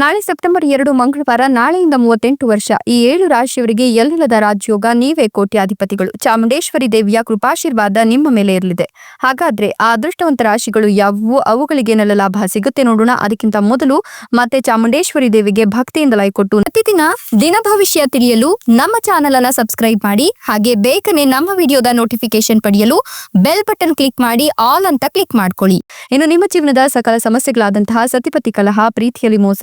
ನಾಳೆ ಸೆಪ್ಟೆಂಬರ್ ಎರಡು ಮಂಗಳವಾರ, ನಾಳೆಯಿಂದ ಮೂವತ್ತೆಂಟು ವರ್ಷ, ಈ ಏಳು ರಾಶಿಯವರಿಗೆ ಎಲ್ಲಿಲ್ಲದ ರಾಜ್ಯೋಗ, ನೀವೇ ಕೋಟ್ಯಾಧಿಪತಿಗಳು. ಚಾಮುಂಡೇಶ್ವರಿ ದೇವಿಯ ಕೃಪಾಶೀರ್ವಾದ ನಿಮ್ಮ ಮೇಲೆ ಇರಲಿದೆ. ಹಾಗಾದ್ರೆ ಆ ಅದೃಷ್ಟವಂತ ರಾಶಿಗಳು ಯಾವುವು? ಅವುಗಳಿಗೆ ನೆಲ ಲಾಭ ಸಿಗುತ್ತೆ ನೋಡೋಣ. ಅದಕ್ಕಿಂತ ಮೊದಲು ಮತ್ತೆ ಚಾಮುಂಡೇಶ್ವರಿ ದೇವಿಗೆ ಭಕ್ತಿಯಿಂದ ಲೈ ಕೊಟ್ಟು ಪ್ರತಿದಿನ ದಿನ ಭವಿಷ್ಯ ತಿಳಿಯಲು ನಮ್ಮ ಚಾನೆಲ್ ಅನ್ನ ಸಬ್ಸ್ಕ್ರೈಬ್ ಮಾಡಿ, ಹಾಗೆ ಬೇಗನೆ ನಮ್ಮ ವಿಡಿಯೋದ ನೋಟಿಫಿಕೇಶನ್ ಪಡೆಯಲು ಬೆಲ್ ಬಟನ್ ಕ್ಲಿಕ್ ಮಾಡಿ, ಆಲ್ ಅಂತ ಕ್ಲಿಕ್ ಮಾಡ್ಕೊಳ್ಳಿ. ಇನ್ನು ನಿಮ್ಮ ಜೀವನದ ಸಕಲ ಸಮಸ್ಯೆಗಳಾದಂತಹ ಸತಿಪತಿ ಕಲಹ, ಪ್ರೀತಿಯಲ್ಲಿ ಮೋಸ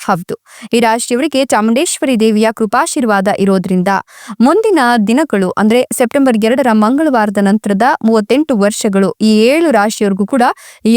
ಹೌದು. ಈ ರಾಶಿಯವರಿಗೆ ಚಾಮುಂಡೇಶ್ವರಿ ದೇವಿಯ ಕೃಪಾಶೀರ್ವಾದ ಇರೋದ್ರಿಂದ ಮುಂದಿನ ದಿನಗಳು, ಅಂದ್ರೆ ಸೆಪ್ಟೆಂಬರ್ ಎರಡರ ಮಂಗಳವಾರದ ನಂತರದ ಮೂವತ್ತೆಂಟು ವರ್ಷಗಳು, ಈ ಏಳು ರಾಶಿಯವರಿಗೂ ಕೂಡ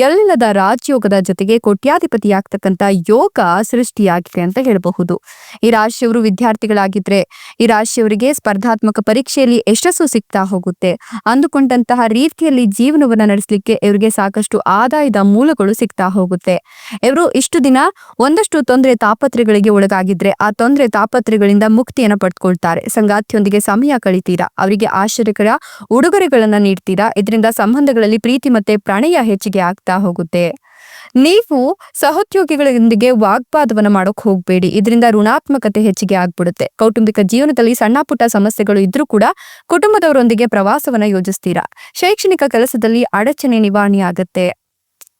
ಎಲ್ಲದ ರಾಜಯೋಗದ ಜೊತೆಗೆ ಕೋಟ್ಯಾಧಿಪತಿಯಾಗ್ತಕ್ಕಂತ ಯೋಗ ಸೃಷ್ಟಿಯಾಗಿದೆ ಅಂತ ಹೇಳಬಹುದು. ಈ ರಾಶಿಯವರು ವಿದ್ಯಾರ್ಥಿಗಳಾಗಿದ್ರೆ, ಈ ರಾಶಿಯವರಿಗೆ ಸ್ಪರ್ಧಾತ್ಮಕ ಪರೀಕ್ಷೆಯಲ್ಲಿ ಯಶಸ್ಸು ಸಿಗ್ತಾ ಹೋಗುತ್ತೆ. ಅಂದುಕೊಂಡಂತಹ ರೀತಿಯಲ್ಲಿ ಜೀವನವನ್ನ ನಡೆಸಲಿಕ್ಕೆ ಇವರಿಗೆ ಸಾಕಷ್ಟು ಆದಾಯದ ಮೂಲಗಳು ಸಿಗ್ತಾ ಹೋಗುತ್ತೆ. ಇವರು ಇಷ್ಟು ದಿನ ಒಂದಷ್ಟು ತೊಂದರೆ ತಾಪತ್ರೆಗಳಿಗೆ ಒಳಗಾಗಿದ್ರೆ ಆ ತೊಂದರೆ ತಾಪತ್ರೆಗಳಿಂದ ಮುಕ್ತಿಯನ್ನು ಪಡ್ಕೊಳ್ತಾರೆ. ಸಂಗಾತಿಯೊಂದಿಗೆ ಸಮಯ ಕಳಿತೀರಾ? ಅವರಿಗೆ ಆಶ್ಚರ್ಯಕರ ಉಡುಗೊರೆಗಳನ್ನ ನೀಡ್ತೀರಾ? ಇದರಿಂದ ಸಂಬಂಧಗಳಲ್ಲಿ ಪ್ರೀತಿ ಮತ್ತೆ ಪ್ರಣಯ ಹೆಚ್ಚಿಗೆ ಆಗ್ತಾ ಹೋಗುತ್ತೆ. ನೀವು ಸಹೋದ್ಯೋಗಿಗಳೊಂದಿಗೆ ವಾಗ್ವಾದವನ್ನ ಮಾಡೋಕ್ ಹೋಗ್ಬೇಡಿ. ಇದರಿಂದ ಋಣಾತ್ಮಕತೆ ಹೆಚ್ಚಿಗೆ ಆಗ್ಬಿಡುತ್ತೆ. ಕೌಟುಂಬಿಕ ಜೀವನದಲ್ಲಿ ಸಣ್ಣ ಪುಟ್ಟ ಸಮಸ್ಯೆಗಳು ಇದ್ರೂ ಕೂಡ ಕುಟುಂಬದವರೊಂದಿಗೆ ಪ್ರವಾಸವನ್ನ ಯೋಜಿಸ್ತೀರಾ? ಶೈಕ್ಷಣಿಕ ಕೆಲಸದಲ್ಲಿ ಅಡಚಣೆ ನಿವಾರಣೆ ಆಗತ್ತೆ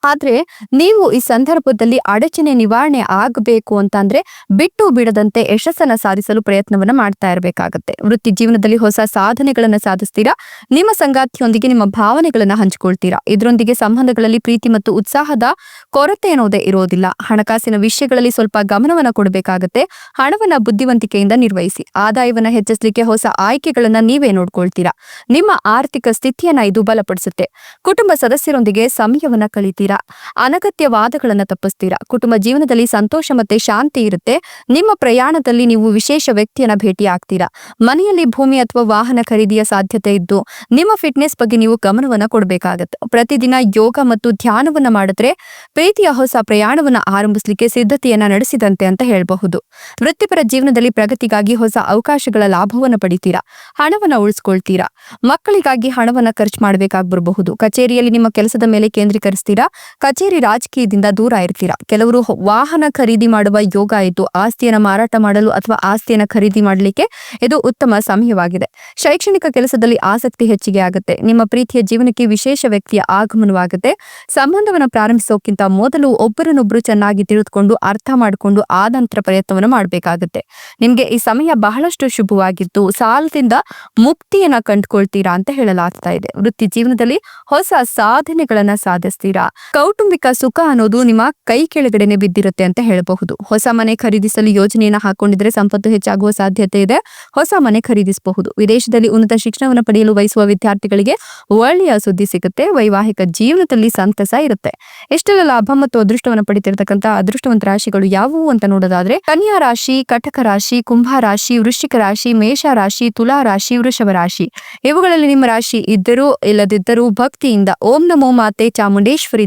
ಆದ್ರೆ ನೀವು ಈ ಸಂದರ್ಭದಲ್ಲಿ ಅಡಚಣೆ ನಿವಾರಣೆ ಆಗಬೇಕು ಅಂತಂದ್ರೆ ಬಿಟ್ಟು ಬಿಡದಂತೆ ಯಶಸ್ಸನ್ನ ಸಾಧಿಸಲು ಪ್ರಯತ್ನವನ್ನ ಮಾಡ್ತಾ ಇರಬೇಕಾಗತ್ತೆ. ವೃತ್ತಿ ಜೀವನದಲ್ಲಿ ಹೊಸ ಸಾಧನೆಗಳನ್ನ ಸಾಧಿಸ್ತೀರಾ? ನಿಮ್ಮ ಸಂಗಾತಿಯೊಂದಿಗೆ ನಿಮ್ಮ ಭಾವನೆಗಳನ್ನ ಹಂಚಿಕೊಳ್ತೀರಾ? ಇದರೊಂದಿಗೆ ಸಂಬಂಧಗಳಲ್ಲಿ ಪ್ರೀತಿ ಮತ್ತು ಉತ್ಸಾಹದ ಕೊರತೆ ಅನ್ನೋದೇ ಇರೋದಿಲ್ಲ. ಹಣಕಾಸಿನ ವಿಷಯಗಳಲ್ಲಿ ಸ್ವಲ್ಪ ಗಮನವನ್ನ ಕೊಡಬೇಕಾಗತ್ತೆ. ಹಣವನ್ನ ಬುದ್ಧಿವಂತಿಕೆಯಿಂದ ನಿರ್ವಹಿಸಿ. ಆದಾಯವನ್ನ ಹೆಚ್ಚಿಸಲಿಕ್ಕೆ ಹೊಸ ಆಯ್ಕೆಗಳನ್ನ ನೀವೇ ನೋಡ್ಕೊಳ್ತೀರಾ? ನಿಮ್ಮ ಆರ್ಥಿಕ ಸ್ಥಿತಿಯನ್ನ ಇದು ಬಲಪಡಿಸುತ್ತೆ. ಕುಟುಂಬ ಸದಸ್ಯರೊಂದಿಗೆ ಸಮಯವನ್ನ ಕಳಿತೀರಾ? ಅನಗತ್ಯ ವಾದಗಳನ್ನ ತಪ್ಪಿಸ್ತೀರಾ? ಕುಟುಂಬ ಜೀವನದಲ್ಲಿ ಸಂತೋಷ ಮತ್ತೆ ಶಾಂತಿ ಇರುತ್ತೆ. ನಿಮ್ಮ ಪ್ರಯಾಣದಲ್ಲಿ ನೀವು ವಿಶೇಷ ವ್ಯಕ್ತಿಯನ್ನ ಭೇಟಿ ಆಗ್ತೀರಾ? ಮನೆಯಲ್ಲಿ ಭೂಮಿ ಅಥವಾ ವಾಹನ ಖರೀದಿಯ ಸಾಧ್ಯತೆ ಇದ್ದು, ನಿಮ್ಮ ಫಿಟ್ನೆಸ್ ಬಗ್ಗೆ ನೀವು ಗಮನವನ್ನ ಕೊಡಬೇಕಾಗತ್ತೆ. ಪ್ರತಿದಿನ ಯೋಗ ಮತ್ತು ಧ್ಯಾನವನ್ನ ಮಾಡಿದ್ರೆ ಪ್ರೀತಿಯ ಹೊಸ ಪ್ರಯಾಣವನ್ನ ಆರಂಭಿಸಲಿಕ್ಕೆ ಸಿದ್ಧತೆಯನ್ನ ನಡೆಸಿದಂತೆ ಅಂತ ಹೇಳಬಹುದು. ವೃತ್ತಿಪರ ಜೀವನದಲ್ಲಿ ಪ್ರಗತಿಗಾಗಿ ಹೊಸ ಅವಕಾಶಗಳ ಲಾಭವನ್ನ ಪಡಿತೀರಾ? ಹಣವನ್ನ ಉಳಿಸ್ಕೊಳ್ತೀರಾ? ಮಕ್ಕಳಿಗಾಗಿ ಹಣವನ್ನ ಖರ್ಚು ಮಾಡಬೇಕಾಗ್ಬರಬಹುದು. ಕಚೇರಿಯಲ್ಲಿ ನಿಮ್ಮ ಕೆಲಸದ ಮೇಲೆ ಕೇಂದ್ರೀಕರಿಸ್ತೀರಾ? ಕಚೇರಿ ರಾಜಕೀಯದಿಂದ ದೂರ ಇರ್ತೀರಾ? ಕೆಲವರು ವಾಹನ ಖರೀದಿ ಮಾಡುವ ಯೋಗ ಇದ್ದು ಆಸ್ತಿಯನ್ನು ಮಾರಾಟ ಮಾಡಲು ಅಥವಾ ಆಸ್ತಿಯನ್ನು ಖರೀದಿ ಮಾಡಲಿಕ್ಕೆ ಇದು ಉತ್ತಮ ಸಮಯವಾಗಿದೆ. ಶೈಕ್ಷಣಿಕ ಕೆಲಸದಲ್ಲಿ ಆಸಕ್ತಿ ಹೆಚ್ಚಿಗೆ ಆಗುತ್ತೆ. ನಿಮ್ಮ ಪ್ರೀತಿಯ ಜೀವನಕ್ಕೆ ವಿಶೇಷ ವ್ಯಕ್ತಿಯ ಆಗಮನವಾಗುತ್ತೆ. ಸಂಬಂಧವನ್ನು ಪ್ರಾರಂಭಿಸೋಕ್ಕಿಂತ ಮೊದಲು ಒಬ್ಬರನ್ನೊಬ್ಬರು ಚೆನ್ನಾಗಿ ತಿಳಿದುಕೊಂಡು ಅರ್ಥ ಮಾಡಿಕೊಂಡು ಆದಂತರ ನಂತರ ಪ್ರಯತ್ನವನ್ನು ಮಾಡಬೇಕಾಗುತ್ತೆ. ನಿಮಗೆ ಈ ಸಮಯ ಬಹಳಷ್ಟು ಶುಭವಾಗಿದ್ದು ಸಾಲದಿಂದ ಮುಕ್ತಿಯನ್ನ ಕಂಡುಕೊಳ್ತೀರಾ ಅಂತ ಹೇಳಲಾಗ್ತಾ ಇದೆ. ವೃತ್ತಿ ಜೀವನದಲ್ಲಿ ಹೊಸ ಸಾಧನೆಗಳನ್ನ ಸಾಧಿಸ್ತೀರಾ? ಕೌಟುಂಬಿಕ ಸುಖ ಅನ್ನೋದು ನಿಮ್ಮ ಕೈ ಕೆಳಗಡೆನೆ ಬಿದ್ದಿರುತ್ತೆ ಅಂತ ಹೇಳಬಹುದು. ಹೊಸ ಮನೆ ಖರೀದಿಸಲು ಯೋಜನೆಯನ್ನ ಹಾಕೊಂಡಿದ್ರೆ ಸಂಪತ್ತು ಹೆಚ್ಚಾಗುವ ಸಾಧ್ಯತೆ ಇದೆ. ಹೊಸ ಮನೆ ಖರೀದಿಸಬಹುದು. ವಿದೇಶದಲ್ಲಿ ಉನ್ನತ ಶಿಕ್ಷಣವನ್ನು ಪಡೆಯಲು ಬಯಸುವ ವಿದ್ಯಾರ್ಥಿಗಳಿಗೆ ಒಳ್ಳೆಯ ಸುದ್ದಿ ಸಿಗುತ್ತೆ. ವೈವಾಹಿಕ ಜೀವನದಲ್ಲಿ ಸಂತಸ ಇರುತ್ತೆ. ಎಷ್ಟೆಲ್ಲ ಲಾಭ ಮತ್ತು ಅದೃಷ್ಟವನ್ನು ಪಡಿತಿರ್ತಕ್ಕಂತಹ ಅದೃಷ್ಟವಂತ ರಾಶಿಗಳು ಯಾವುವು ಅಂತ ನೋಡೋದಾದ್ರೆ, ಕನ್ಯಾ ರಾಶಿ, ಕಟಕ ರಾಶಿ, ಕುಂಭ ರಾಶಿ, ವೃಶ್ಚಿಕ ರಾಶಿ, ಮೇಷ ರಾಶಿ, ತುಲಾ ರಾಶಿ, ವೃಷಭ ರಾಶಿ. ಇವುಗಳಲ್ಲಿ ನಿಮ್ಮ ರಾಶಿ ಇದ್ದರೂ ಇಲ್ಲದಿದ್ದರೂ ಭಕ್ತಿಯಿಂದ ಓಂ ನಮೋ ಮಾತೆ ಚಾಮುಂಡೇಶ್ವರಿ